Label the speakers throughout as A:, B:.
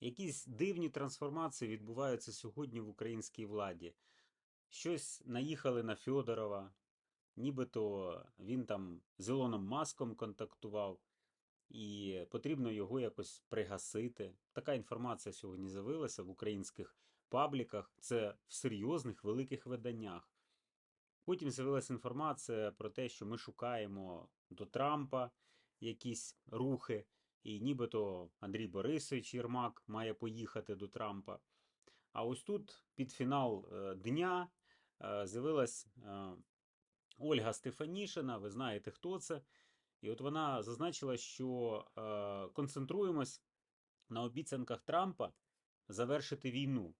A: Якісь дивні трансформації відбуваються сьогодні в українській владі. Щось наїхали на Фьодорова, нібито він там з Ілоном Маском контактував, і потрібно його якось пригасити. Така інформація сьогодні з'явилася в українських пабліках, це в серйозних великих виданнях. Потім з'явилася інформація про те, що ми шукаємо до Трампа якісь рухи, і нібито Андрій Борисович Єрмак має поїхати до Трампа. А ось тут під фінал е, дня е, з'явилась е, Ольга Стефанішина, ви знаєте, хто це. І от вона зазначила, що концентруємось на обіцянках Трампа завершити війну.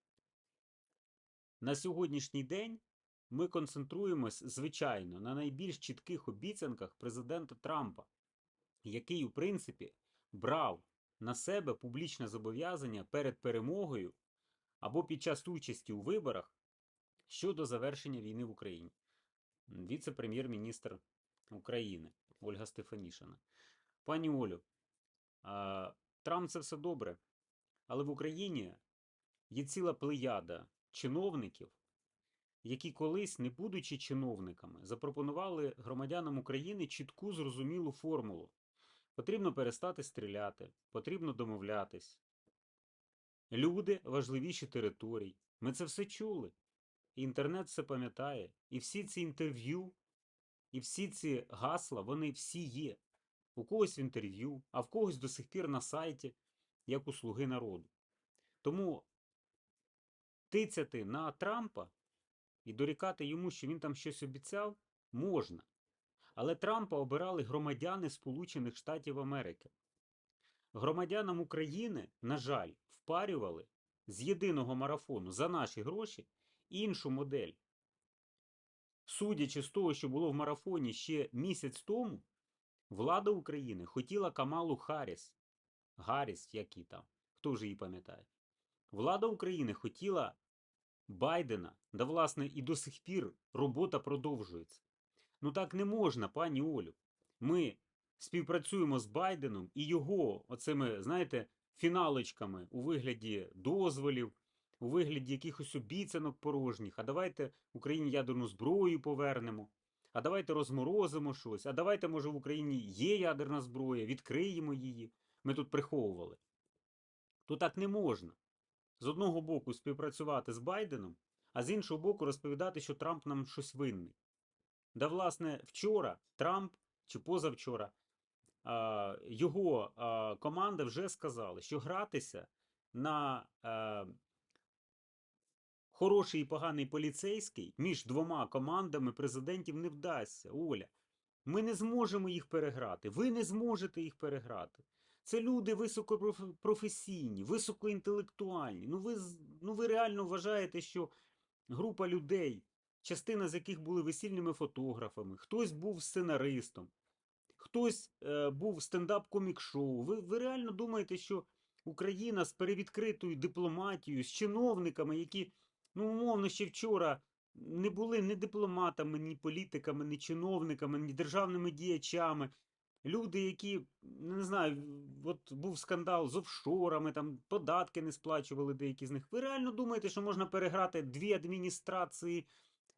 A: На сьогоднішній день ми концентруємось, звичайно, на найбільш чітких обіцянках президента Трампа, який, у принципі, брав на себе публічне зобов'язання перед перемогою або під час участі у виборах щодо завершення війни в Україні. Віце-прем'єр-міністр України Ольга Стефанішина. Пані Олю, Трамп це все добре, але в Україні є ціла плеяда чиновників, які колись, не будучи чиновниками, запропонували громадянам України чітку зрозумілу формулу. Потрібно перестати стріляти, потрібно домовлятись. Люди важливіші територій. Ми це все чули. Інтернет все пам'ятає. І всі ці інтерв'ю, і всі ці гасла, вони всі є. У когось в інтерв'ю, а в когось до сих пір на сайті, як у Слуги народу. Тому тицяти на Трампа і дорікати йому, що він там щось обіцяв, можна. Але Трампа обирали громадяни Сполучених Штатів Америки. Громадянам України, на жаль, впарювали з єдиного марафону за наші гроші іншу модель. Судячи з того, що було в марафоні ще місяць тому, влада України хотіла Камалу Харріс. Гарріс, які там, хто вже її пам'ятає. Влада України хотіла Байдена, да власне і до сих пір робота продовжується. Ну так не можна, пані Олю. Ми співпрацюємо з Байденом і його оцими, знаєте, фіналочками у вигляді дозволів, у вигляді якихось обіцянок порожніх. А давайте Україні ядерну зброю повернемо. А давайте розморозимо щось. А давайте, може, в Україні є ядерна зброя, відкриємо її. Ми тут приховували. То так не можна. З одного боку співпрацювати з Байденом, а з іншого боку розповідати, що Трамп нам щось винний. Да, власне, вчора Трамп чи позавчора його команда вже сказали, що гратися на хороший і поганий поліцейський між двома командами президентів не вдасться. Оля, ми не зможемо їх переграти. Ви не зможете їх переграти. Це люди високопрофесійні, високоінтелектуальні. Ну ви, ну ви реально вважаєте, що група людей, частина з яких були весільними фотографами, хтось був сценаристом, хтось е, був стендап-комік-шоу. Ви, ви реально думаєте, що Україна з перевідкритою дипломатією, з чиновниками, які, ну, умовно, ще вчора не були ні дипломатами, ні політиками, ні чиновниками, ні державними діячами. Люди, які, ну, не знаю, от був скандал з офшорами, там податки не сплачували деякі з них. Ви реально думаєте, що можна переграти дві адміністрації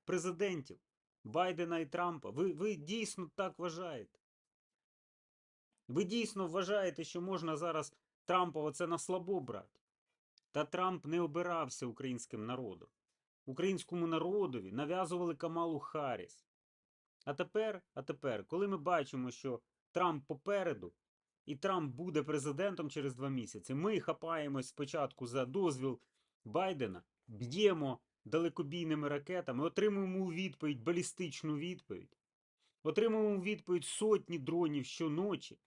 A: президентів Байдена і Трампа? Ви, ви дійсно так вважаєте? Ви дійсно вважаєте, що можна зараз Трампа оце на слабо брати? Та Трамп не обирався українським народом. Українському народові нав'язували Камалу Харріс. А тепер, а тепер, коли ми бачимо, що Трамп попереду, і Трамп буде президентом через два місяці, ми хапаємось спочатку за дозвіл Байдена, б'ємо далекобійними ракетами, отримуємо у відповідь балістичну відповідь, отримуємо у відповідь сотні дронів щоночі,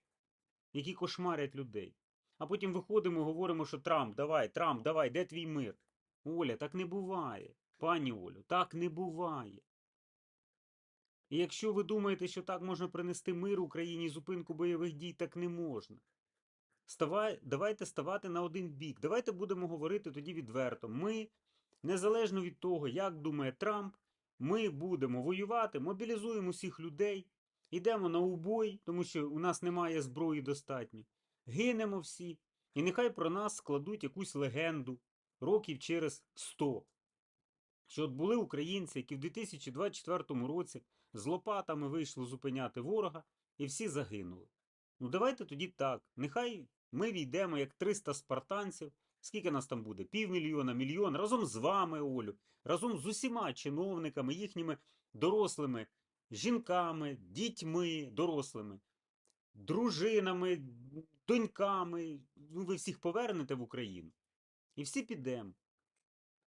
A: які кошмарять людей. А потім виходимо і говоримо, що Трамп, давай, Трамп, давай, де твій мир? Оля, так не буває. Пані Олю, так не буває. І якщо ви думаєте, що так можна принести мир Україні і зупинку бойових дій, так не можна. Ставай, давайте ставати на один бік. Давайте будемо говорити тоді відверто. Ми, незалежно від того, як думає Трамп, ми будемо воювати, мобілізуємо всіх людей, йдемо на убой, тому що у нас немає зброї достатньо. Гинемо всі, І нехай про нас складуть якусь легенду років через 100. Що от були українці, які в 2024 році з лопатами вийшли зупиняти ворога, і всі загинули. Ну давайте тоді так. Нехай ми війдемо як 300 спартанців. Скільки нас там буде? Півмільйона, мільйон, разом з вами, Олю, разом з усіма чиновниками, їхніми дорослими жінками, дітьми дорослими, дружинами, доньками. Ну, ви всіх повернете в Україну. І всі підемо.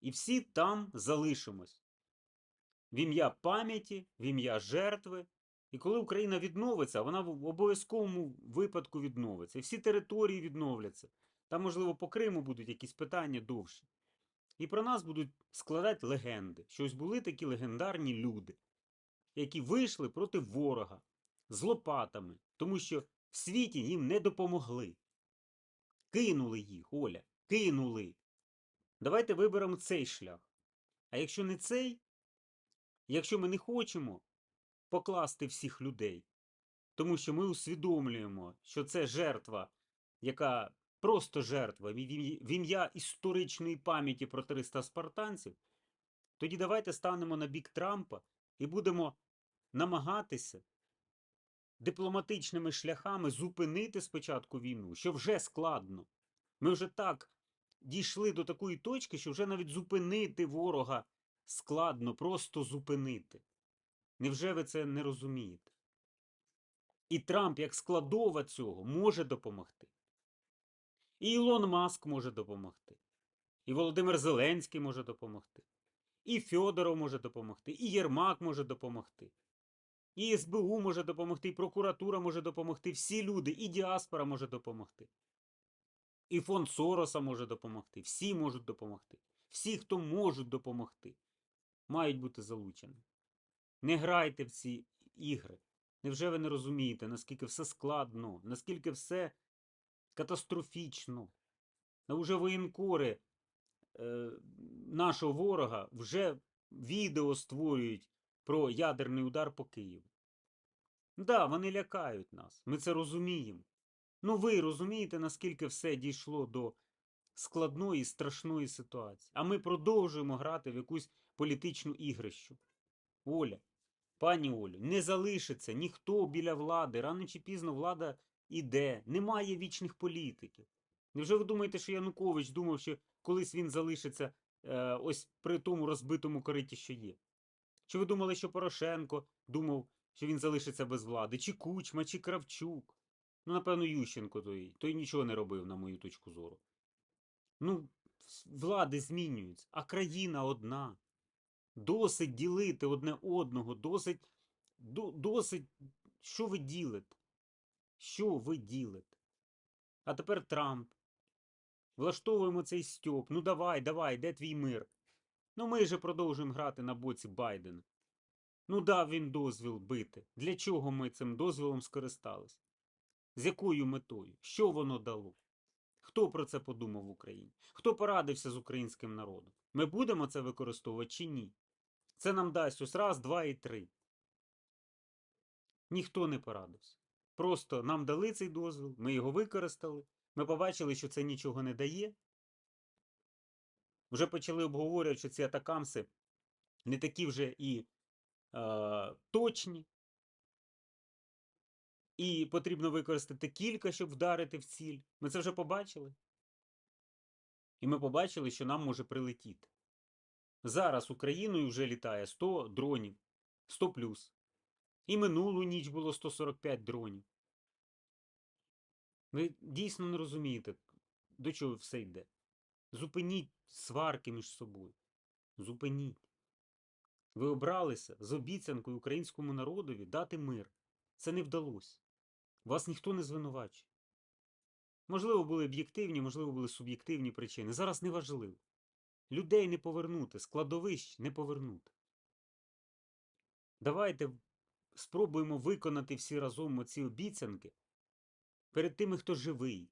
A: І всі там залишимось. В ім'я пам'яті, в ім'я жертви. І коли Україна відновиться, вона в обов'язковому випадку відновиться. І всі території відновляться. Там, можливо, по Криму будуть якісь питання довші. І про нас будуть складати легенди. що ось були такі легендарні люди, які вийшли проти ворога з лопатами, тому що в світі їм не допомогли. Кинули їх, Оля, кинули. Давайте виберемо цей шлях. А якщо не цей, якщо ми не хочемо покласти всіх людей, тому що ми усвідомлюємо, що це жертва, яка просто жертва в ім'я- історичної пам'яті про 300 спартанців, тоді давайте станемо на бік Трампа і будемо намагатися дипломатичними шляхами зупинити спочатку війну, що вже складно. Ми вже так дійшли до такої точки, що вже навіть зупинити ворога складно, просто зупинити. Невже ви це не розумієте? І Трамп, як складова цього, може допомогти. І Ілон Маск може допомогти. І Володимир Зеленський може допомогти. І Фьодоров може допомогти, і Єрмак може допомогти. І СБУ може допомогти, і прокуратура може допомогти, всі люди, і діаспора може допомогти. І фонд Сороса може допомогти, всі можуть допомогти. Всі, хто можуть допомогти, мають бути залучені. Не грайте в ці ігри. Невже ви не розумієте, наскільки все складно, наскільки все катастрофічно? Уже воєнкори е, нашого ворога вже відео створюють про ядерний удар по Києву. Да, вони лякають нас. Ми це розуміємо. Ну ви розумієте, наскільки все дійшло до складної, страшної ситуації. А ми продовжуємо грати в якусь політичну ігрищу. Оля, пані Олю, не залишиться ніхто біля влади. Рано чи пізно влада іде. Немає вічних політиків. Невже ви думаєте, що Янукович думав, що колись він залишиться е, ось при тому розбитому кориті, що є? Чи ви думали, що Порошенко думав, що він залишиться без влади? Чи Кучма, чи Кравчук? Ну, напевно, Ющенко той, той нічого не робив, на мою точку зору. Ну, влади змінюються, а країна одна. Досить ділити одне одного, досить, до, досить, що ви ділите? Що ви ділите? А тепер Трамп. Влаштовуємо цей стьоп. Ну давай, давай, де твій мир? Ну ми же продовжуємо грати на боці Байдена. Ну дав він дозвіл бити. Для чого ми цим дозволом скористались? З якою метою? Що воно дало? Хто про це подумав в Україні? Хто порадився з українським народом? Ми будемо це використовувати чи ні? Це нам дасть ось раз, два і три. Ніхто не порадився. Просто нам дали цей дозвіл, ми його використали, ми побачили, що це нічого не дає. Вже почали обговорювати, що ці атакамси не такі вже і е, точні. І потрібно використати кілька, щоб вдарити в ціль. Ми це вже побачили. І ми побачили, що нам може прилетіти. Зараз Україною вже літає 100 дронів, 100 плюс. І минулу ніч було 145 дронів. Ви дійсно не розумієте, до чого все йде. Зупиніть сварки між собою. Зупиніть. Ви обралися з обіцянкою українському народові дати мир. Це не вдалося. Вас ніхто не звинувачує. Можливо, були об'єктивні, можливо, були суб'єктивні причини. Зараз не важливо. Людей не повернути, складовищ не повернути. Давайте спробуємо виконати всі разом оці обіцянки перед тими, хто живий,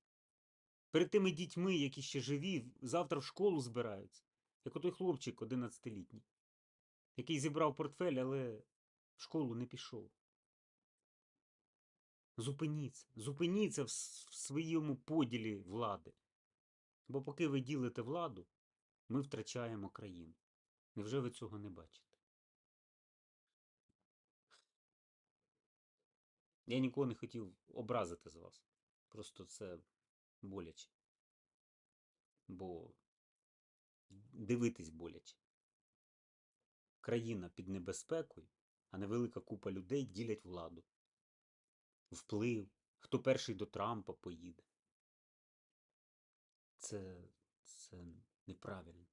A: перед тими дітьми, які ще живі, завтра в школу збираються, як отой хлопчик 11-літній, який зібрав портфель, але в школу не пішов. Зупиніться. Зупиніться в своєму поділі влади. Бо поки ви ділите владу, ми втрачаємо країну. Невже ви цього не бачите? Я нікого не хотів образити з вас. Просто це боляче. Бо дивитись боляче. Країна під небезпекою, а невелика купа людей ділять владу. Вплив, хто перший до Трампа поїде. Це, це неправильно.